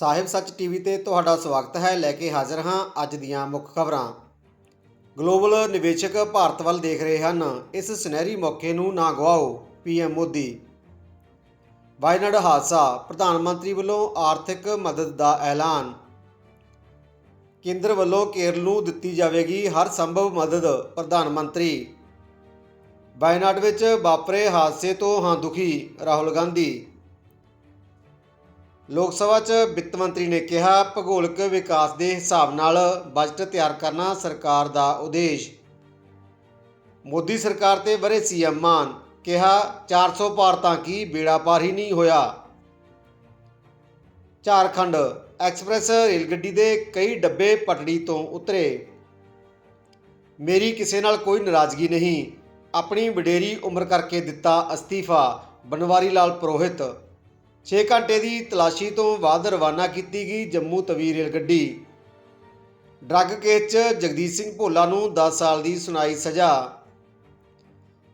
ਸਾਹਿਬ ਸੱਚ ਟੀਵੀ ਤੇ ਤੁਹਾਡਾ ਸਵਾਗਤ ਹੈ। ਲੈ ਕੇ ਹਾਜ਼ਰ ਹਾਂ ਅੱਜ ਦੀਆਂ ਮੁੱਖ ਖਬਰਾਂ। ਗਲੋਬਲ ਨਿਵੇਸ਼ਕ ਭਾਰਤ ਵੱਲ ਦੇਖ ਰਹੇ ਹਨ। ਇਸ ਸੁਨਹਿਰੀ ਮੌਕੇ ਨੂੰ ਨਾ ਗਵਾਓ ਪੀਐਮ ਮੋਦੀ। ਵਾਇਨਾਡ ਹਾਦਸਾ, ਪ੍ਰਧਾਨ ਮੰਤਰੀ ਵੱਲੋਂ ਆਰਥਿਕ ਮਦਦ ਦਾ ਐਲਾਨ। ਕੇਂਦਰ ਵੱਲੋਂ ਕੇਰਲ ਨੂੰ ਦਿੱਤੀ ਜਾਵੇਗੀ ਹਰ ਸੰਭਵ ਮਦਦ, ਪ੍ਰਧਾਨ ਮੰਤਰੀ। ਵਾਇਨਾਡ ਵਿੱਚ ਵਾਪਰੇ ਹਾਦਸੇ ਤੋਂ ਹਾਂ ਦੁਖੀ ਰਾਹੁਲ ਗਾਂਧੀ। ਲੋਕ ਸਭਾ 'ਚ ਵਿੱਤ ਮੰਤਰੀ ਨੇ ਕਿਹਾ, ਭੂਗੋਲਿਕ ਵਿਕਾਸ ਦੇ ਹਿਸਾਬ ਨਾਲ ਬਜਟ ਤਿਆਰ ਕਰਨਾ ਸਰਕਾਰ ਦਾ ਉਦੇਸ਼। ਮੋਦੀ ਸਰਕਾਰ ਤੇ ਬਰੇ ਸੀਐਮ ਮਾਨ, ਕਿਹਾ 400 ਪਾਰ ਤਾਂ ਕੀ ਬੇੜਾ ਪਾਰ ਹੀ ਨਹੀਂ ਹੋਇਆ। ਝਾਰਖੰਡ ਐਕਸਪ੍ਰੈਸ ਰੇਲ ਗੱਡੀ ਦੇ ਕਈ ਡੱਬੇ ਪਟੜੀ ਤੋਂ ਉਤਰੇ। ਮੇਰੀ ਕਿਸੇ ਨਾਲ ਕੋਈ ਨਾਰਾਜ਼ਗੀ ਨਹੀਂ, ਆਪਣੀ ਵਡੇਰੀ ਉਮਰ ਕਰਕੇ ਦਿੱਤਾ ਅਸਤੀਫਾ ਬਨਵਾਰੀ ਲਾਲ ਪ੍ਰੋਹਿਤ 6 ਘੰਟੇ ਦੀ ਤਲਾਸ਼ੀ ਤੋਂ ਬਾਅਦ ਰਵਾਨਾ ਕੀਤੀ ਗਈ ਜੰਮੂ ਤਵੀ ਰੇਲ ਗੱਡੀ ਡਰੱਗ ਕੇਸ 'ਚ ਜਗਦੀਸ਼ ਸਿੰਘ ਭੋਲਾ ਨੂੰ 10 ਸਾਲ ਦੀ ਸੁਣਾਈ ਸਜ਼ਾ।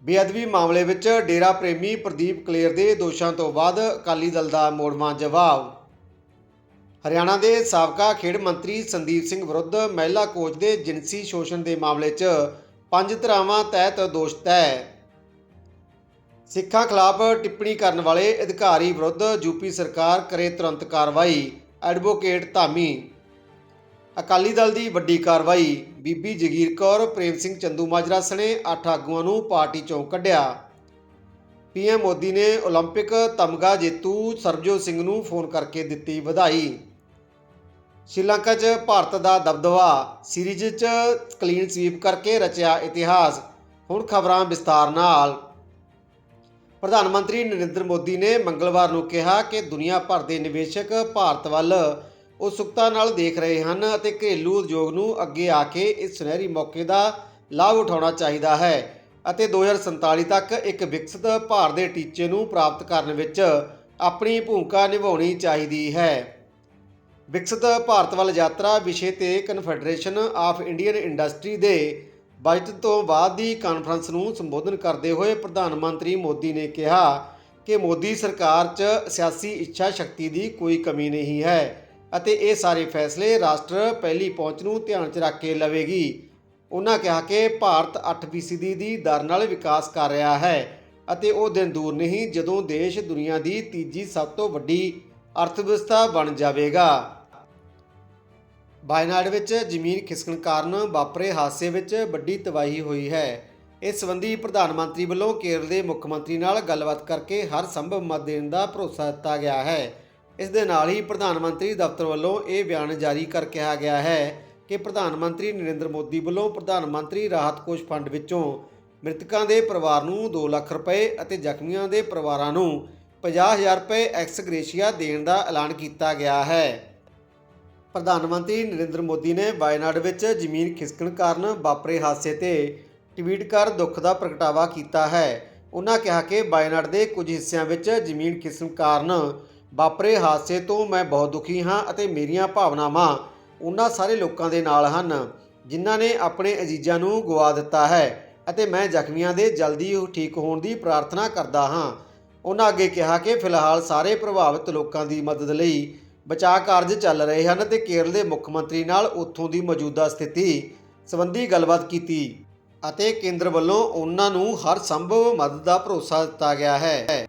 ਬੇਅਦਬੀ ਮਾਮਲੇ ਵਿੱਚ ਡੇਰਾ ਪ੍ਰੇਮੀ ਪ੍ਰਦੀਪ ਕਲੇਰ ਦੇ ਦੋਸ਼ਾਂ ਤੋਂ ਬਾਅਦ ਅਕਾਲੀ ਦਲ ਦਾ ਮੋੜਵਾਂ ਜਵਾਬ। ਹਰਿਆਣਾ ਦੇ ਸਾਬਕਾ ਖੇਡ ਮੰਤਰੀ ਸੰਦੀਪ ਸਿੰਘ ਵਿਰੁੱਧ ਮਹਿਲਾ ਕੋਚ ਦੇ ਜਿਨਸੀ ਸ਼ੋਸ਼ਣ ਦੇ ਮਾਮਲੇ 'ਚ ਪੰਜ ਧਰਾਵਾਂ ਤਹਿਤ ਦੋਸ਼ ਤੈਅ। ਸਿੱਖਾਂ ਖਿਲਾਫ ਟਿੱਪਣੀ ਕਰਨ ਵਾਲੇ ਅਧਿਕਾਰੀ ਵਿਰੁੱਧ ਯੂਪੀ ਸਰਕਾਰ ਕਰੇ ਤੁਰੰਤ ਕਾਰਵਾਈ ਐਡਵੋਕੇਟ ਧਾਮੀ ਅਕਾਲੀ ਦਲ ਦੀ ਵੱਡੀ ਕਾਰਵਾਈ ਬੀਬੀ ਜਗੀਰ ਕੌਰ ਪ੍ਰੇਮ ਸਿੰਘ ਚੰਦੂ ਮਾਜਰਾ ਸਣੇ ਅੱਠ ਆਗੂਆਂ ਨੂੰ ਪਾਰਟੀ ਚੋਂ ਕੱਢਿਆ ਪੀਐਮ ਮੋਦੀ ਨੇ 올림픽 ਤਮਗਾ ਜੇਤੂ ਸਰਬਜੋਤ ਸਿੰਘ ਨੂੰ ਫੋਨ ਕਰਕੇ ਦਿੱਤੀ ਵਧਾਈ ਸ਼੍ਰੀਲੰਕਾ 'ਚ ਭਾਰਤ ਦਾ ਦਬਦਬਾ ਸੀਰੀਜ਼ 'ਚ ਕਲੀਨ ਸਵੀਪ ਕਰਕੇ ਰਚਿਆ ਇਤਿਹਾਸ ਹੁਣ ਖਬਰਾਂ ਵਿਸਤਾਰ ਨਾਲ ਪ੍ਰਧਾਨ ਮੰਤਰੀ ਨਰਿੰਦਰ ਮੋਦੀ ਨੇ ਮੰਗਲਵਾਰ ਨੂੰ ਕਿਹਾ ਕਿ ਦੁਨੀਆ ਭਰ ਦੇ ਨਿਵੇਸ਼ਕ ਭਾਰਤ ਵੱਲ ਉਤਸੁਕਤਾ ਨਾਲ ਦੇਖ ਰਹੇ ਹਨ ਅਤੇ ਘਰੇਲੂ ਉਦਯੋਗ ਨੂੰ ਅੱਗੇ ਆ ਕੇ ਇਸ ਸੁਨਹਿਰੀ ਮੌਕੇ ਦਾ ਲਾਭ ਉਠਾਉਣਾ ਚਾਹੀਦਾ ਹੈ ਅਤੇ 2047 ਤੱਕ ਇੱਕ ਵਿਕਸਿਤ ਭਾਰਤ ਦੇ ਟੀਚੇ ਨੂੰ ਪ੍ਰਾਪਤ ਕਰਨ ਵਿੱਚ ਆਪਣੀ ਭੂਮਿਕਾ ਨਿਭਾਉਣੀ ਚਾਹੀਦੀ ਹੈ। ਵਿਕਸਿਤ ਭਾਰਤ ਵੱਲ ਯਾਤਰਾ ਵਿਸ਼ੇ ਤੇ ਕਨਫੈਡਰੇਸ਼ਨ ਆਫ ਇੰਡੀਅਨ ਇੰਡਸਟਰੀ ਦੇ ਬਜਟ ਤੋਂ ਬਾਅਦ ਦੀ ਕਾਨਫਰੰਸ ਨੂੰ ਸੰਬੋਧਨ ਕਰਦੇ ਹੋਏ ਪ੍ਰਧਾਨ ਮੰਤਰੀ ਮੋਦੀ ਨੇ ਕਿਹਾ ਕਿ ਮੋਦੀ ਸਰਕਾਰ 'ਚ ਸਿਆਸੀ ਇੱਛਾ ਸ਼ਕਤੀ ਦੀ ਕੋਈ ਕਮੀ ਨਹੀਂ ਹੈ ਅਤੇ ਇਹ ਸਾਰੇ ਫੈਸਲੇ ਰਾਸ਼ਟਰ ਪਹਿਲੀ ਪਹੁੰਚ ਨੂੰ ਧਿਆਨ 'ਚ ਰੱਖ ਕੇ ਲਵੇਗੀ। ਉਹਨਾਂ ਕਿਹਾ ਕਿ ਭਾਰਤ 8% ਦੀ ਦਰ ਨਾਲ ਵਿਕਾਸ ਕਰ ਰਿਹਾ ਹੈ ਅਤੇ ਉਹ ਦਿਨ ਦੂਰ ਨਹੀਂ ਜਦੋਂ ਦੇਸ਼ ਦੁਨੀਆ ਦੀ ਤੀਜੀ ਸਭ ਤੋਂ ਵੱਡੀ ਅਰਥਵਿਵਸਥਾ ਬਣ ਜਾਵੇਗਾ। ਵਾਇਨਾਡ ਵਿੱਚ ਜ਼ਮੀਨ ਖਿਸਕਣ ਕਾਰਨ ਵਾਪਰੇ ਹਾਦਸੇ ਵਿੱਚ ਵੱਡੀ ਤਬਾਹੀ ਹੋਈ ਹੈ। ਇਸ ਸੰਬੰਧੀ ਪ੍ਰਧਾਨ ਮੰਤਰੀ ਵੱਲੋਂ ਕੇਰਲ ਦੇ ਮੁੱਖ ਮੰਤਰੀ ਨਾਲ ਗੱਲਬਾਤ ਕਰਕੇ ਹਰ ਸੰਭਵ ਮਦਦ ਦੇਣ ਦਾ ਭਰੋਸਾ ਦਿੱਤਾ ਗਿਆ ਹੈ। ਇਸ ਦੇ ਨਾਲ ਹੀ ਪ੍ਰਧਾਨ ਮੰਤਰੀ ਦਫ਼ਤਰ ਵੱਲੋਂ ਇਹ ਬਿਆਨ ਜਾਰੀ ਕਰ ਕਿਹਾ ਗਿਆ ਹੈ ਕਿ ਪ੍ਰਧਾਨ ਮੰਤਰੀ ਨਰਿੰਦਰ ਮੋਦੀ ਵੱਲੋਂ ਪ੍ਰਧਾਨ ਮੰਤਰੀ ਰਾਹਤ ਕੋਸ਼ ਫੰਡ ਵਿੱਚੋਂ ਮ੍ਰਿਤਕਾਂ ਦੇ ਪਰਿਵਾਰ ਨੂੰ 2 ਲੱਖ ਰੁਪਏ ਅਤੇ ਜ਼ਖਮੀਆਂ ਦੇ ਪਰਿਵਾਰਾਂ ਨੂੰ 50000 ਰੁਪਏ ਐਕਸ ਗ੍ਰੇਸ਼ੀਆ ਦੇਣ ਦਾ ਐਲਾਨ ਕੀਤਾ ਗਿਆ ਹੈ। ਪ੍ਰਧਾਨ ਮੰਤਰੀ ਨਰਿੰਦਰ ਮੋਦੀ ਨੇ ਵਾਇਨਾਡ ਵਿੱਚ ਜ਼ਮੀਨ ਖਿਸਕਣ ਕਾਰਨ ਵਾਪਰੇ ਹਾਦਸੇ ਤੇ ਟਵੀਟ ਕਰ ਦੁੱਖ ਦਾ ਪ੍ਰਗਟਾਵਾ ਕੀਤਾ ਹੈ। ਉਹਨਾਂ ਕਿਹਾ ਕਿ ਵਾਇਨਾਡ ਦੇ ਕੁਝ ਹਿੱਸਿਆਂ ਵਿੱਚ ਜ਼ਮੀਨ ਖਿਸਕਣ ਕਾਰਨ ਵਾਪਰੇ ਹਾਦਸੇ ਤੋਂ ਮੈਂ ਬਹੁਤ ਦੁਖੀ ਹਾਂ ਅਤੇ ਮੇਰੀਆਂ ਭਾਵਨਾਵਾਂ ਉਹਨਾਂ ਸਾਰੇ ਲੋਕਾਂ ਦੇ ਨਾਲ ਹਨ, ਜਿਨ੍ਹਾਂ ਨੇ ਆਪਣੇ ਅਜ਼ੀਜ਼ਾਂ ਨੂੰ ਗਵਾ ਦਿੱਤਾ ਹੈ ਅਤੇ ਮੈਂ ਜ਼ਖਮੀਆਂ ਦੇ ਜਲਦੀ ਠੀਕ ਹੋਣ ਦੀ ਪ੍ਰਾਰਥਨਾ ਕਰਦਾ ਹਾਂ। ਉਹਨਾਂ ਅੱਗੇ ਕਿਹਾ ਕਿ ਫਿਲਹਾਲ ਸਾਰੇ ਪ੍ਰਭਾਵਿਤ ਲੋਕਾਂ ਦੀ ਮਦਦ ਲਈ ਬਚਾਅ ਕਾਰਜ ਚੱਲ ਰਹੇ ਹਨ ਤੇ ਕੇਰਲ ਦੇ ਮੁੱਖ ਮੰਤਰੀ ਨਾਲ ਉੱਥੋਂ ਦੀ ਮੌਜੂਦਾ ਸਥਿਤੀ ਸੰਬੰਧੀ ਗੱਲਬਾਤ ਕੀਤੀ ਅਤੇ ਕੇਂਦਰ ਵੱਲੋਂ ਉਹਨਾਂ ਨੂੰ ਹਰ ਸੰਭਵ ਮਦਦ ਦਾ ਭਰੋਸਾ ਦਿੱਤਾ ਗਿਆ ਹੈ।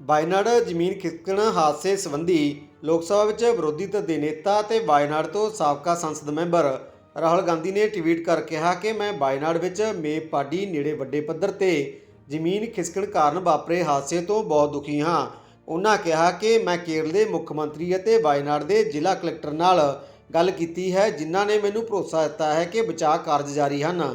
ਵਾਇਨਾਡ ਜ਼ਮੀਨ ਖਿਸਕਣ ਹਾਦਸੇ ਸੰਬੰਧੀ ਲੋਕ ਸਭਾ ਵਿੱਚ ਵਿਰੋਧੀ ਧਿਰ ਦੇ ਨੇਤਾ ਅਤੇ ਵਾਇਨਾਡ ਤੋਂ ਸਾਬਕਾ ਸੰਸਦ ਮੈਂਬਰ ਰਾਹੁਲ ਗਾਂਧੀ ਨੇ ਟਵੀਟ ਕਰ ਕਿਹਾ ਕਿ ਮੈਂ ਵਾਇਨਾਡ ਵਿੱਚ ਮੇਪਾਡੀ ਨੇੜੇ ਵੱਡੇ ਪੱਧਰ ਤੇ ਜ਼ਮੀਨ ਖਿਸਕਣ ਕਾਰਨ ਵਾਪਰੇ ਹਾਦਸੇ ਤੋਂ ਬਹੁਤ ਦੁਖੀ ਹਾਂ। ਉਹਨਾਂ ਕਿਹਾ ਕਿ ਮੈਂ ਕੇਰਲ ਦੇ ਮੁੱਖ ਮੰਤਰੀ ਅਤੇ ਵਾਇਨਾਡ ਦੇ ਜ਼ਿਲ੍ਹਾ ਕਲੈਕਟਰ ਨਾਲ ਗੱਲ ਕੀਤੀ ਹੈ, ਜਿਨ੍ਹਾਂ ਨੇ ਮੈਨੂੰ ਭਰੋਸਾ ਦਿੱਤਾ ਹੈ ਕਿ ਬਚਾਅ ਕਾਰਜ ਜਾਰੀ ਹਨ।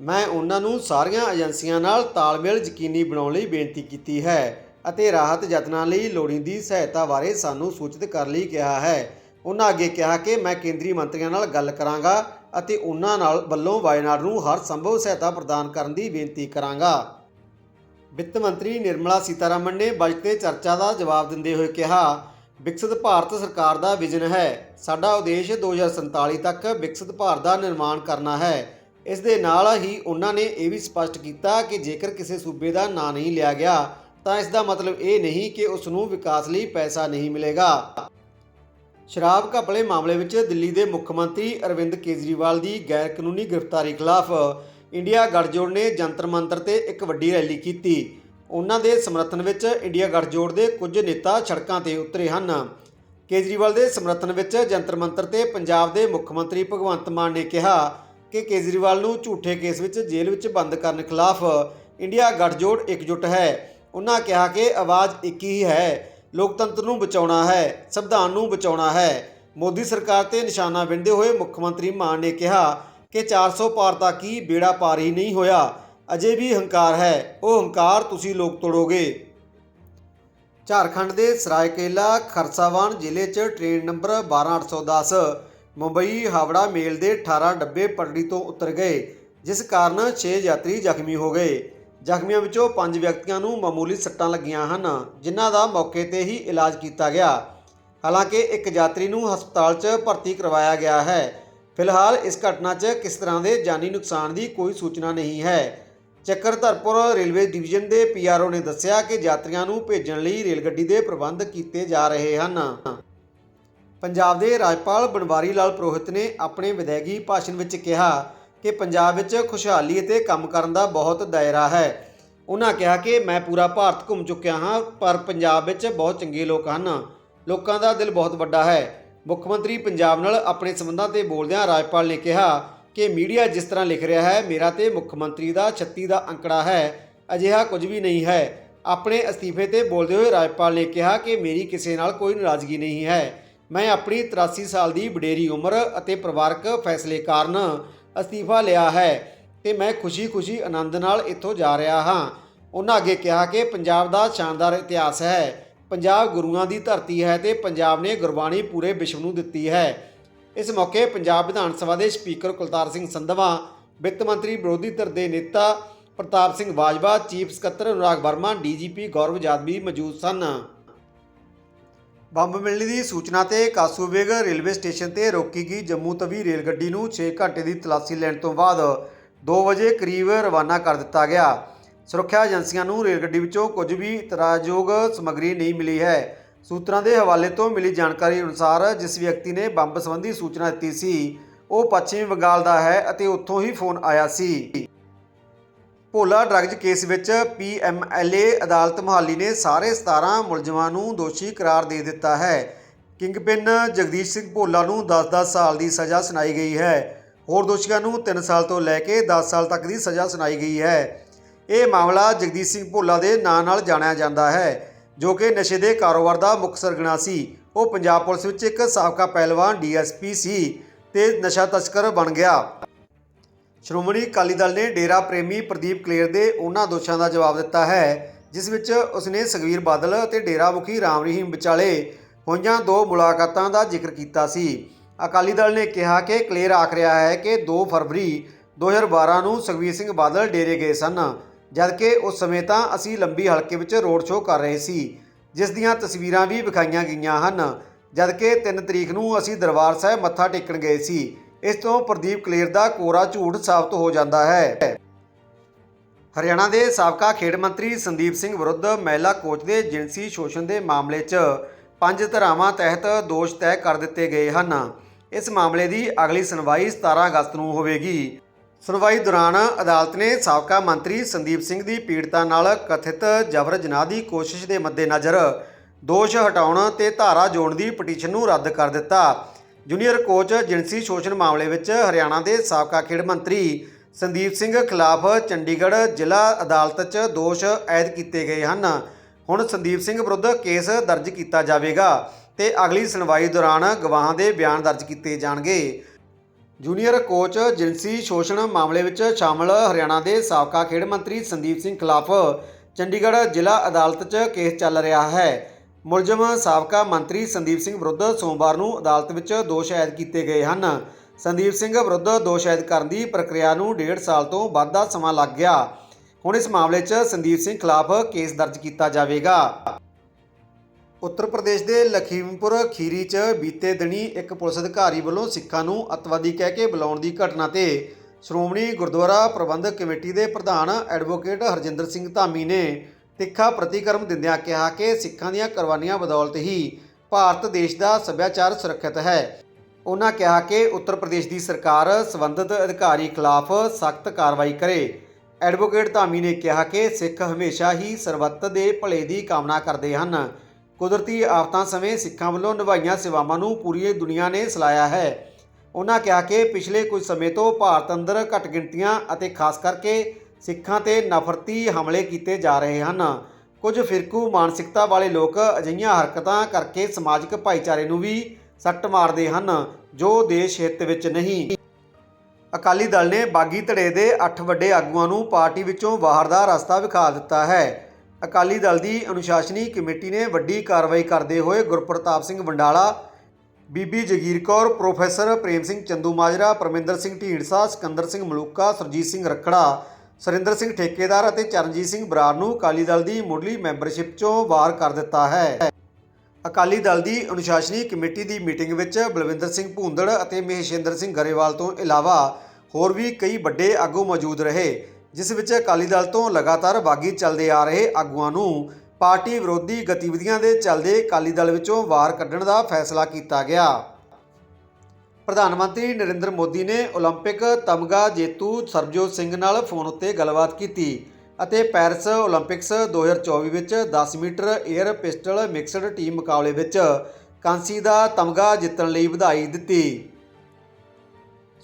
ਮੈਂ ਉਹਨਾਂ ਨੂੰ ਸਾਰੀਆਂ ਏਜੰਸੀਆਂ ਨਾਲ ਤਾਲਮੇਲ ਯਕੀਨੀ ਬਣਾਉਣ ਲਈ ਬੇਨਤੀ ਕੀਤੀ ਹੈ ਅਤੇ ਰਾਹਤ ਯਤਨਾਂ ਲਈ ਲੋੜੀਂਦੀ ਸਹਾਇਤਾ ਬਾਰੇ ਸਾਨੂੰ ਸੂਚਿਤ ਕਰਨ ਲਈ ਕਿਹਾ ਹੈ। ਉਹਨਾਂ ਅੱਗੇ ਕਿਹਾ ਕਿ ਮੈਂ ਕੇਂਦਰੀ ਮੰਤਰੀਆਂ ਨਾਲ ਗੱਲ ਕਰਾਂਗਾ ਅਤੇ ਉਹਨਾਂ ਨਾਲ ਵੱਲੋਂ ਵਾਇਨਾਡ ਨੂੰ ਹਰ ਸੰਭਵ ਸਹਾਇਤਾ ਪ੍ਰਦਾਨ ਕਰਨ ਦੀ ਬੇਨਤੀ ਕਰਾਂਗਾ। ਵਿੱਤ ਮੰਤਰੀ ਨਿਰਮਲਾ ਸੀਤਾਰਮਨ ਨੇ ਬਜਟ ਤੇ ਚਰਚਾ ਦਾ ਜਵਾਬ ਦਿੰਦੇ ਹੋਏ ਕਿਹਾ, ਵਿਕਸਿਤ ਭਾਰਤ ਸਰਕਾਰ ਦਾ ਵਿਜ਼ਨ ਹੈ। ਸਾਡਾ ਉਦੇਸ਼ 2047 ਤੱਕ ਵਿਕਸਿਤ ਭਾਰਤ ਦਾ ਨਿਰਮਾਣ ਕਰਨਾ ਹੈ। ਇਸ ਦੇ ਨਾਲ ਹੀ ਉਹਨਾਂ ਨੇ ਇਹ ਵੀ ਸਪਸ਼ਟ ਕੀਤਾ ਕਿ ਜੇਕਰ ਕਿਸੇ ਸੂਬੇ ਦਾ ਨਾਂ ਨਹੀਂ ਲਿਆ ਗਿਆ, ਤਾਂ ਇਸ ਦਾ ਮਤਲਬ ਇਹ ਨਹੀਂ ਕਿ ਉਸ ਨੂੰ ਵਿਕਾਸ ਲਈ ਪੈਸਾ ਨਹੀਂ ਮਿਲੇਗਾ। ਸ਼ਰਾਬ ਘਪਲੇ ਮਾਮਲੇ ਵਿੱਚ ਦਿੱਲੀ ਦੇ ਮੁੱਖ ਮੰਤਰੀ ਅਰਵਿੰਦ ਕੇਜਰੀਵਾਲ ਦੀ ਗੈਰ ਕਾਨੂੰਨੀ ਗ੍ਰਿਫਤਾਰੀ ਖਿਲਾਫ ਇੰਡੀਆ ਗੱਠਜੋੜ ਨੇ ਜੰਤਰ ਮੰਤਰ ਤੇ ਇੱਕ ਵੱਡੀ ਰੈਲੀ ਕੀਤੀ। ਉਹਨਾਂ ਦੇ ਸਮਰਥਨ ਵਿੱਚ ਇੰਡੀਆ ਗੱਠਜੋੜ ਦੇ ਕੁਝ ਨੇਤਾ ਸੜਕਾਂ ਤੇ ਉਤਰੇ ਹਨ। ਕੇਜਰੀਵਾਲ ਦੇ ਸਮਰਥਨ ਵਿੱਚ ਜੰਤਰ ਮੰਤਰ ਤੇ ਪੰਜਾਬ ਦੇ ਮੁੱਖ ਮੰਤਰੀ ਭਗਵੰਤ ਮਾਨ ਨੇ ਕਿਹਾ ਕਿ ਕੇਜਰੀਵਾਲ ਨੂੰ ਝੂਠੇ ਕੇਸ ਵਿੱਚ ਜੇਲ੍ਹ ਵਿੱਚ ਬੰਦ ਕਰਨ ਖਿਲਾਫ ਇੰਡੀਆ ਗੱਠਜੋੜ ਇਕਜੁੱਟ ਹੈ। ਉਹਨਾਂ ਕਿਹਾ ਕਿ ਆਵਾਜ਼ ਇੱਕ ਹੀ ਹੈ, ਲੋਕਤੰਤਰ ਨੂੰ ਬਚਾਉਣਾ ਹੈ, ਸੰਵਿਧਾਨ ਨੂੰ ਬਚਾਉਣਾ ਹੈ। ਮੋਦੀ ਸਰਕਾਰ ਤੇ ਨਿਸ਼ਾਨਾ ਵਿੰਨਦੇ ਹੋਏ ਮੁੱਖ ਮੰਤਰੀ ਮਾਨ ਨੇ ਕਿਹਾ ਕਿ 400 ਪਾਰ ਤੱਕ ਕੀ ਬੇੜਾ ਪਾਰ ਹੀ ਨਹੀਂ ਹੋਇਆ। ਅਜੇ ਵੀ ਹੰਕਾਰ ਹੈ। ਉਹ ਹੰਕਾਰ ਤੁਸੀਂ ਲੋਕ ਤੋੜੋਗੇ। ਝਾਰਖੰਡ ਦੇ ਸਰਾਇਕੇਲਾ, ਖਰਸਾਵਾਨ ਜ਼ਿਲ੍ਹੇ 'ਚ train number 12810 Mumbai Howrah mail ਦੇ 18 ਡੱਬੇ ਪਟੜੀ ਤੋਂ ਉਤਰ ਗਏ, ਜਿਸ ਕਾਰਨ 6 ਯਾਤਰੀ ਜ਼ਖਮੀ ਹੋ ਗਏ। ਜ਼ਖਮੀਆਂ ਵਿੱਚੋਂ 5 ਵਿਅਕਤੀਆਂ ਨੂੰ ਮਾਮੂਲੀ ਸੱਟਾਂ ਲੱਗੀਆਂ ਹਨ, ਜਿਨ੍ਹਾਂ ਦਾ ਮੌਕੇ ਤੇ ਹੀ ਇਲਾਜ ਕੀਤਾ ਗਿਆ। ਹਾਲਾਂਕਿ ਇੱਕ ਯਾਤਰੀ ਨੂੰ ਹਸਪਤਾਲ 'ਚ ਭਰਤੀ ਕਰਵਾਇਆ ਗਿਆ ਹੈ। ਫਿਲਹਾਲ ਇਸ ਘਟਨਾ 'ਚ ਕਿਸ ਤਰ੍ਹਾਂ ਦੇ ਜਾਨੀ ਨੁਕਸਾਨ ਦੀ ਕੋਈ ਸੂਚਨਾ ਨਹੀਂ ਹੈ। ਚੱਕਰਧਰਪੁਰ ਰੇਲਵੇ ਡਿਵੀਜ਼ਨ ਦੇ ਪੀਆਰਓ ਨੇ ਦੱਸਿਆ ਕਿ ਯਾਤਰੀਆਂ ਨੂੰ ਭੇਜਣ ਲਈ ਰੇਲ ਗੱਡੀ ਦੇ ਪ੍ਰਬੰਧ ਕੀਤੇ ਜਾ ਰਹੇ ਹਨ। ਪੰਜਾਬ ਦੇ ਰਾਜਪਾਲ ਬਨਵਾਰੀ ਲਾਲ ਪੁਰੋਹਿਤ ਨੇ ਆਪਣੇ ਵਿਦਾਇਗੀ ਭਾਸ਼ਣ ਵਿੱਚ ਕਿਹਾ ਕਿ ਪੰਜਾਬ ਵਿੱਚ ਖੁਸ਼ਹਾਲੀ ਅਤੇ ਕੰਮ ਕਰਨ ਦਾ ਬਹੁਤ ਦਾਇਰਾ ਹੈ। ਉਹਨਾਂ ਕਿਹਾ ਕਿ ਮੈਂ ਪੂਰਾ ਭਾਰਤ ਘੁੰਮ ਚੁੱਕਿਆ ਹਾਂ, ਪਰ ਪੰਜਾਬ ਵਿੱਚ ਬਹੁਤ ਚੰਗੇ ਲੋਕ ਹਨ। ਲੋਕਾਂ ਦਾ ਦਿਲ ਬਹੁਤ ਵੱਡਾ ਹੈ। ਮੁੱਖ ਮੰਤਰੀ ਪੰਜਾਬ ਨਾਲ ਆਪਣੇ ਸੰਬੰਧਾਂ ਤੇ ਬੋਲਦਿਆਂ ਰਾਜਪਾਲ ਨੇ ਕਿਹਾ ਕਿ ਮੀਡੀਆ ਜਿਸ ਤਰ੍ਹਾਂ ਲਿਖ ਰਿਹਾ ਹੈ, ਮੇਰਾ ਤੇ ਮੁੱਖ ਮੰਤਰੀ ਦਾ 36 ਦਾ ਅੰਕੜਾ ਹੈ, ਅਜਿਹਾ ਕੁਝ ਵੀ ਨਹੀਂ ਹੈ। ਆਪਣੇ ਅਸਤੀਫੇ ਤੇ ਬੋਲਦੇ ਹੋਏ ਰਾਜਪਾਲ ਨੇ ਕਿਹਾ ਕਿ ਮੇਰੀ ਕਿਸੇ ਨਾਲ ਕੋਈ ਨਾਰਾਜ਼ਗੀ ਨਹੀਂ ਹੈ। ਮੈਂ ਆਪਣੀ 83 ਸਾਲ ਦੀ ਵਡੇਰੀ ਉਮਰ ਅਤੇ ਪਰਿਵਾਰਕ ਫੈਸਲੇ ਕਾਰਨ ਅਸਤੀਫਾ ਲਿਆ ਹੈ ਤੇ ਮੈਂ ਖੁਸ਼ੀ-ਖੁਸ਼ੀ ਆਨੰਦ ਨਾਲ ਇੱਥੋਂ ਜਾ ਰਿਹਾ ਹਾਂ। ਉਹਨਾਂ ਅੱਗੇ ਕਿਹਾ ਕਿ ਪੰਜਾਬ ਦਾ ਸ਼ਾਨਦਾਰ ਇਤਿਹਾਸ ਹੈ। ਪੰਜਾਬ ਗੁਰੂਆਂ ਦੀ ਧਰਤੀ ਹੈ ਤੇ ਪੰਜਾਬ ਨੇ ਗੁਰਬਾਣੀ ਪੂਰੇ ਵਿਸ਼ਵ ਨੂੰ ਦਿੱਤੀ ਹੈ। ਇਸ ਮੌਕੇ ਪੰਜਾਬ ਵਿਧਾਨ ਸਭਾ ਦੇ ਸਪੀਕਰ ਕੁਲਤਾਰ ਸਿੰਘ ਸੰਧਵਾ, ਵਿੱਤ ਮੰਤਰੀ ਵਿਰੋਧੀ ਧਿਰ ਦੇ ਨੇਤਾ ਪ੍ਰਤਾਪ ਸਿੰਘ ਬਾਜਵਾ, ਚੀਫ ਸਕੱਤਰ ਅਨੁਰਾਗ ਵਰਮਾ, ਡੀਜੀਪੀ ਗੌਰਵ ਜਾਦ ਵੀ ਮੌਜੂਦ ਸਨ। ਬੰਬ ਮਿਲਣ ਦੀ ਸੂਚਨਾ ਤੇ ਕਾਸੂਬੇਗ ਰੇਲਵੇ ਸਟੇਸ਼ਨ ਤੇ ਰੋਕੀ ਗਈ ਜੰਮੂ ਤਵੀ ਰੇਲ ਗੱਡੀ ਨੂੰ 6 ਘੰਟੇ ਦੀ ਤਲਾਸ਼ੀ ਲੈਣ ਤੋਂ ਬਾਅਦ 2 ਵਜੇ ਕਰੀਬ ਰਵਾਨਾ ਕਰ ਦਿੱਤਾ ਗਿਆ। ਸੁਰੱਖਿਆ ਏਜੰਸੀਆਂ ਨੂੰ ਰੇਲ ਗੱਡੀ ਵਿੱਚੋਂ ਕੁਝ ਵੀ ਇਤਰਾਜ਼ਯੋਗ ਸਮੱਗਰੀ ਨਹੀਂ ਮਿਲੀ ਹੈ। ਸੂਤਰਾਂ ਦੇ ਹਵਾਲੇ ਤੋਂ ਮਿਲੀ ਜਾਣਕਾਰੀ ਅਨੁਸਾਰ ਜਿਸ ਵਿਅਕਤੀ ਨੇ ਬੰਬ ਸੰਬੰਧੀ ਸੂਚਨਾ ਦਿੱਤੀ ਸੀ, ਉਹ ਪੱਛਮੀ ਬੰਗਾਲ ਦਾ ਹੈ ਅਤੇ ਉੱਥੋਂ ਹੀ ਫੋਨ ਆਇਆ ਸੀ। ਭੋਲਾ ਡਰੱਗਜ਼ ਕੇਸ ਵਿੱਚ ਪੀਐਮਐਲਏ ਅਦਾਲਤ ਮੁਹਾਲੀ ਨੇ ਸਾਰੇ 17 ਮੁਲਜ਼ਮਾਂ ਨੂੰ ਦੋਸ਼ੀ ਕਰਾਰ ਦੇ ਦਿੱਤਾ ਹੈ। ਕਿੰਗਪਿਨ ਜਗਦੀਸ਼ ਸਿੰਘ ਭੋਲਾ ਨੂੰ 10-10 ਸਾਲ ਦੀ ਸਜ਼ਾ ਸੁਣਾਈ ਗਈ ਹੈ। ਹੋਰ ਦੋਸ਼ੀਆਂ ਨੂੰ 3 ਸਾਲ ਤੋਂ ਲੈ ਕੇ 10 ਸਾਲ ਤੱਕ ਦੀ ਸਜ਼ਾ ਸੁਣਾਈ ਗਈ ਹੈ। ਇਹ ਮਾਮਲਾ ਜਗਦੀਸ਼ ਸਿੰਘ ਭੋਲਾ ਦੇ ਨਾਂ ਨਾਲ ਜਾਣਿਆ ਜਾਂਦਾ ਹੈ, ਜੋ ਕਿ ਨਸ਼ੇ ਦੇ ਕਾਰੋਬਾਰ ਦਾ ਮੁੱਖ ਸਰਗਣਾ ਸੀ। ਉਹ ਪੰਜਾਬ ਪੁਲਿਸ ਵਿੱਚ ਇੱਕ ਸਾਬਕਾ ਪਹਿਲਵਾਨ ਡੀਐਸਪੀ ਸੀ ਤੇ ਨਸ਼ਾ ਤਸਕਰ ਬਣ ਗਿਆ। ਸ਼੍ਰੋਮਣੀ ਅਕਾਲੀ ਦਲ ਨੇ ਡੇਰਾ ਪ੍ਰੇਮੀ ਪ੍ਰਦੀਪ ਕਲੇਰ ਦੇ ਉਹਨਾਂ ਦੋਸ਼ਾਂ ਦਾ ਜਵਾਬ ਦਿੱਤਾ ਹੈ, ਜਿਸ ਵਿੱਚ ਉਸਨੇ ਸੁਖਬੀਰ ਬਾਦਲ ਅਤੇ ਡੇਰਾ ਮੁਖੀ ਰਾਮ ਰਹੀਮ ਵਿਚਾਲੇ ਹੋਈਆਂ ਦੋ ਮੁਲਾਕਾਤਾਂ ਦਾ ਜ਼ਿਕਰ ਕੀਤਾ ਸੀ। ਅਕਾਲੀ ਦਲ ਨੇ ਕਿਹਾ ਕਿ ਕਲੇਰ ਆਖ ਰਿਹਾ ਹੈ ਕਿ 2 ਫਰਵਰੀ 2012 ਨੂੰ ਸੁਖਬੀਰ ਸਿੰਘ ਬਾਦਲ ਡੇਰੇ ਗਏ ਸਨ। ਜਦਕਿ ਉਸ ਸਮੇਂ ਤਾਂ ਅਸੀਂ ਲੰਬੀ ਹਲਕੇ ਵਿੱਚ ਰੋਡ ਸ਼ੋਅ ਕਰ ਰਹੇ ਸੀ, ਜਿਸ ਦੀਆਂ ਤਸਵੀਰਾਂ ਵੀ ਵਿਖਾਈਆਂ ਗਈਆਂ ਹਨ। ਜਦਕਿ 3 ਤਰੀਕ ਨੂੰ ਅਸੀਂ ਦਰਬਾਰ ਸਾਹਿਬ ਮੱਥਾ ਟੇਕਣ ਗਏ ਸੀ, ਇਸ ਤੋਂ ਪ੍ਰਦੀਪ ਕਲੇਰ ਦਾ ਕੋਰਾ ਝੂਠ ਸਾਬਤ ਹੋ ਜਾਂਦਾ ਹੈ। ਹਰਿਆਣਾ ਦੇ ਸਾਬਕਾ ਖੇਡ ਮੰਤਰੀ ਸੰਦੀਪ ਸਿੰਘ ਵਿਰੁੱਧ ਮਹਿਲਾ ਕੋਚ ਦੇ ਜਿਨਸੀ ਸ਼ੋਸ਼ਣ ਦੇ ਮਾਮਲੇ 'ਚ ਪੰਜ ਧਾਰਾਵਾਂ ਤਹਿਤ ਦੋਸ਼ ਤੈਅ ਕਰ ਦਿੱਤੇ ਗਏ ਹਨ। ਇਸ ਮਾਮਲੇ ਦੀ ਅਗਲੀ ਸੁਣਵਾਈ 17 ਅਗਸਤ ਨੂੰ ਹੋਵੇਗੀ। ਸੁਣਵਾਈ ਦੌਰਾਨ ਅਦਾਲਤ ਨੇ ਸਾਬਕਾ ਮੰਤਰੀ ਸੰਦੀਪ ਸਿੰਘ ਦੀ ਪੀੜਤਾ ਨਾਲ ਕਥਿਤ ਜਬਰ ਜਨਾਹ ਦੀ ਕੋਸ਼ਿਸ਼ ਦੇ ਮੱਦੇਨਜ਼ਰ ਦੋਸ਼ ਹਟਾਉਣ ਤੇ ਧਾਰਾ ਜੋੜਨ ਦੀ ਪਟੀਸ਼ਨ ਨੂੰ ਰੱਦ ਕਰ ਦਿੱਤਾ। ਜੂਨੀਅਰ ਕੋਚ ਜਿਨਸੀ ਸ਼ੋਸ਼ਣ ਮਾਮਲੇ ਵਿੱਚ ਹਰਿਆਣਾ ਦੇ ਸਾਬਕਾ ਖੇਡ ਮੰਤਰੀ ਸੰਦੀਪ ਸਿੰਘ ਖਿਲਾਫ ਚੰਡੀਗੜ੍ਹ ਜ਼ਿਲ੍ਹਾ ਅਦਾਲਤ 'ਚ ਦੋਸ਼ ਆਇਦ ਕੀਤੇ ਗਏ ਹਨ। ਹੁਣ ਸੰਦੀਪ ਸਿੰਘ ਵਿਰੁੱਧ ਕੇਸ ਦਰਜ ਕੀਤਾ ਜਾਵੇਗਾ ਤੇ ਅਗਲੀ ਸੁਣਵਾਈ ਦੌਰਾਨ ਗਵਾਹਾਂ ਦੇ ਬਿਆਨ ਦਰਜ ਕੀਤੇ ਜਾਣਗੇ। ਜੂਨੀਅਰ ਕੋਚ ਜਿਨਸੀ ਸ਼ੋਸ਼ਣ ਮਾਮਲੇ ਵਿੱਚ ਸ਼ਾਮਲ ਹਰਿਆਣਾ ਦੇ ਸਾਬਕਾ ਖੇਡ ਮੰਤਰੀ ਸੰਦੀਪ ਸਿੰਘ ਖਿਲਾਫ ਚੰਡੀਗੜ੍ਹ ਜ਼ਿਲ੍ਹਾ ਅਦਾਲਤ 'ਚ ਕੇਸ ਚੱਲ ਰਿਹਾ ਹੈ। ਮੁਲਜ਼ਮ ਸਾਬਕਾ ਮੰਤਰੀ ਸੰਦੀਪ ਸਿੰਘ ਵਿਰੁੱਧ ਸੋਮਵਾਰ ਨੂੰ ਅਦਾਲਤ ਵਿੱਚ ਦੋਸ਼ ਆਇਦ ਕੀਤੇ ਗਏ ਹਨ। ਸੰਦੀਪ ਸਿੰਘ ਵਿਰੁੱਧ ਦੋਸ਼ ਆਇਦ ਕਰਨ ਦੀ ਪ੍ਰਕਿਰਿਆ ਨੂੰ 1.5 ਸਾਲ ਤੋਂ ਵੱਧ ਦਾ ਸਮਾਂ ਲੱਗ ਗਿਆ। ਹੁਣ ਇਸ ਮਾਮਲੇ 'ਚ ਸੰਦੀਪ ਸਿੰਘ ਖਿਲਾਫ ਕੇਸ ਦਰਜ ਕੀਤਾ ਜਾਵੇਗਾ। ਉੱਤਰ ਪ੍ਰਦੇਸ਼ ਦੇ ਲਖੀਮਪੁਰ ਖੀਰੀ 'ਚ ਬੀਤੇ ਦਿਨੀ ਇੱਕ ਪੁਲਿਸ ਅਧਿਕਾਰੀ ਵੱਲੋਂ ਸਿੱਖਾਂ ਨੂੰ ਅਤਵਾਦੀ ਕਹਿ ਕੇ ਬੁਲਾਉਣ ਦੀ ਘਟਨਾ ਤੇ ਸ਼੍ਰੋਮਣੀ ਗੁਰਦੁਆਰਾ ਪ੍ਰਬੰਧਕ ਕਮੇਟੀ ਦੇ ਪ੍ਰਧਾਨ ਐਡਵੋਕੇਟ ਹਰਜਿੰਦਰ ਸਿੰਘ ਧਾਮੀ ਨੇ ਤਿੱਖਾ ਪ੍ਰਤੀਕਰਮ ਦਿੰਦਿਆਂ ਕਿਹਾ ਕਿ ਸਿੱਖਾਂ ਦੀਆਂ ਕੁਰਬਾਨੀਆਂ ਬਦੌਲਤ ਹੀ ਭਾਰਤ ਦੇਸ਼ ਦਾ ਸੱਭਿਆਚਾਰ ਸੁਰੱਖਿਅਤ ਹੈ। ਉਹਨਾਂ ਕਿਹਾ ਕਿ ਉੱਤਰ ਪ੍ਰਦੇਸ਼ ਦੀ ਸਰਕਾਰ ਸਬੰਧਤ ਅਧਿਕਾਰੀ ਖਿਲਾਫ ਸਖਤ ਕਾਰਵਾਈ ਕਰੇ। ਐਡਵੋਕੇਟ ਧਾਮੀ ਨੇ ਕਿਹਾ ਕਿ ਸਿੱਖ ਹਮੇਸ਼ਾ ਹੀ ਸਰਬੱਤ ਦੇ ਭਲੇ ਦੀ ਕਾਮਨਾ ਕਰਦੇ ਹਨ। ਕੁਦਰਤੀ ਆਫਤਾਂ ਸਮੇਂ ਸਿੱਖਾਂ ਵੱਲੋਂ ਨਿਭਾਈਆਂ ਸੇਵਾਵਾਂ ਨੂੰ ਪੂਰੀ ਦੁਨੀਆ ਨੇ ਸਲਾਇਆ ਹੈ। ਉਹਨਾਂ ਕਿਹਾ ਕਿ ਪਿਛਲੇ ਕੁਝ ਸਮੇਂ ਤੋਂ ਭਾਰਤ ਅੰਦਰ ਘੱਟ ਗਿਣਤੀਆਂ ਅਤੇ ਖਾਸ ਕਰਕੇ ਸਿੱਖਾਂ ਤੇ ਨਫ਼ਰਤੀ ਹਮਲੇ ਕੀਤੇ ਜਾ ਰਹੇ ਹਨ। ਕੁਝ ਫਿਰਕੂ ਮਾਨਸਿਕਤਾ ਵਾਲੇ ਲੋਕ ਅਜਿਹੀਆਂ ਹਰਕਤਾਂ ਕਰਕੇ ਸਮਾਜਿਕ ਭਾਈਚਾਰੇ ਨੂੰ ਵੀ ਸੱਟ ਮਾਰਦੇ ਹਨ, ਜੋ ਦੇਸ਼ ਹਿੱਤ ਵਿੱਚ ਨਹੀਂ। ਅਕਾਲੀ ਦਲ ਨੇ ਬਾਗੀ ਧੜੇ ਦੇ 8 ਵੱਡੇ ਆਗੂਆਂ ਨੂੰ ਪਾਰਟੀ ਵਿੱਚੋਂ ਬਾਹਰ ਦਾ ਰਸਤਾ ਵਿਖਾ ਦਿੱਤਾ ਹੈ। ਅਕਾਲੀ ਦਲ ਦੀ ਅਨੁਸ਼ਾਸਨੀ ਕਮੇਟੀ ਨੇ ਵੱਡੀ ਕਾਰਵਾਈ ਕਰਦੇ ਹੋਏ ਗੁਰਪ੍ਰਤਾਪ ਸਿੰਘ ਵੰਡਾਲਾ, ਬੀਬੀ ਜਗੀਰ ਕੌਰ, ਪ੍ਰੋਫੈਸਰ ਪ੍ਰੇਮ ਸਿੰਘ ਚੰਦੂ ਮਾਜਰਾ, ਪਰਮਿੰਦਰ ਸਿੰਘ ਢੀਂਡਸਾ, ਸਿਕੰਦਰ ਸਿੰਘ ਮਲੂਕਾ, ਸਰਜੀਤ ਸਿੰਘ ਰਖੜਾ, ਸੁਰਿੰਦਰ ਸਿੰਘ ਠੇਕੇਦਾਰ ਅਤੇ ਚਰਨਜੀਤ ਸਿੰਘ ਬਰਾੜ ਨੂੰ ਅਕਾਲੀ ਦਲ ਦੀ ਮੁੱਢਲੀ ਮੈਂਬਰਸ਼ਿਪ ਚੋਂ ਬਾਹਰ ਕਰ ਦਿੱਤਾ ਹੈ। ਅਕਾਲੀ ਦਲ ਦੀ ਅਨੁਸ਼ਾਸਨੀ ਕਮੇਟੀ ਦੀ ਮੀਟਿੰਗ ਵਿੱਚ ਬਲਵਿੰਦਰ ਸਿੰਘ ਭੂੰਦੜ ਅਤੇ ਮਹੇਸ਼ਿੰਦਰ ਸਿੰਘ ਗਰੇਵਾਲ ਤੋਂ ਇਲਾਵਾ ਹੋਰ ਵੀ ਕਈ ਵੱਡੇ ਆਗੂ ਮੌਜੂਦ ਰਹੇ। ਜਿਸ ਵਿੱਚ ਅਕਾਲੀ ਦਲ ਤੋਂ ਲਗਾਤਾਰ ਬਾਗੀ ਚੱਲਦੇ ਆ ਰਹੇ ਆਗੂਆਂ ਨੂੰ ਪਾਰਟੀ ਵਿਰੋਧੀ ਗਤੀਵਿਧੀਆਂ ਦੇ ਚੱਲਦੇ ਅਕਾਲੀ ਦਲ ਵਿੱਚੋਂ ਵਾਰ ਕੱਢਣ ਦਾ ਫੈਸਲਾ ਕੀਤਾ ਗਿਆ। ਪ੍ਰਧਾਨ ਮੰਤਰੀ ਨਰਿੰਦਰ ਮੋਦੀ ਨੇ 올림픽 ਤਮਗਾ ਜੇਤੂ ਸਰਬਜੋਤ ਸਿੰਘ ਨਾਲ ਫੋਨ ਉੱਤੇ ਗੱਲਬਾਤ ਕੀਤੀ ਅਤੇ ਪੈਰਿਸ 올림픽ਸ 2024 ਵਿੱਚ 10 metre air pistol mixed team ਮੁਕਾਬਲੇ ਵਿੱਚ ਕਾਂਸੀ ਦਾ ਤਮਗਾ ਜਿੱਤਣ ਲਈ ਵਧਾਈ ਦਿੱਤੀ।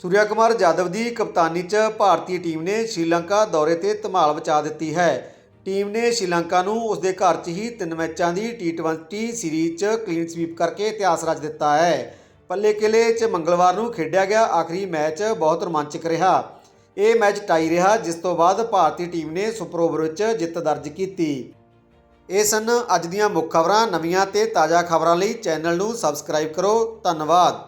ਸੂਰਿਆ ਕੁਮਾਰ ਜਾਦਵ ਦੀ ਕਪਤਾਨੀ 'ਚ ਭਾਰਤੀ ਟੀਮ ਨੇ ਸ਼੍ਰੀਲੰਕਾ ਦੌਰੇ ਤੇ ਧਮਾਲ ਮਚਾ ਦਿੱਤੀ ਹੈ। ਟੀਮ ਨੇ ਸ਼੍ਰੀਲੰਕਾ ਨੂੰ ਉਸ ਦੇ ਘਰ 'ਚ ਹੀ ਤਿੰਨ ਮੈਚਾਂ ਦੀ T20 ਸੀਰੀਜ਼ 'ਚ ਕਲੀਨ ਸਵੀਪ ਕਰਕੇ ਇਤਿਹਾਸ ਰਚ ਦਿੱਤਾ ਹੈ। ਪੱਲੇ ਕਿਲੇ 'ਚ ਮੰਗਲਵਾਰ ਨੂੰ ਖੇਡਿਆ ਗਿਆ ਆਖਰੀ ਮੈਚ ਬਹੁਤ ਰੋਮਾਂਚਕ ਰਿਹਾ। ਇਹ ਮੈਚ ਟਾਈ ਰਿਹਾ, ਜਿਸ ਤੋਂ ਬਾਅਦ ਭਾਰਤੀ ਟੀਮ ਨੇ ਸੁਪਰ ਓਵਰ ਵਿੱਚ ਜਿੱਤ ਦਰਜ ਕੀਤੀ। ਇਹ ਸਨ ਅੱਜ ਦੀਆਂ ਮੁੱਖ ਖਬਰਾਂ। ਨਵੀਆਂ ਤੇ ਤਾਜ਼ਾ ਖਬਰਾਂ ਲਈ ਚੈਨਲ ਨੂੰ ਸਬਸਕ੍ਰਾਈਬ ਕਰੋ। ਧੰਨਵਾਦ।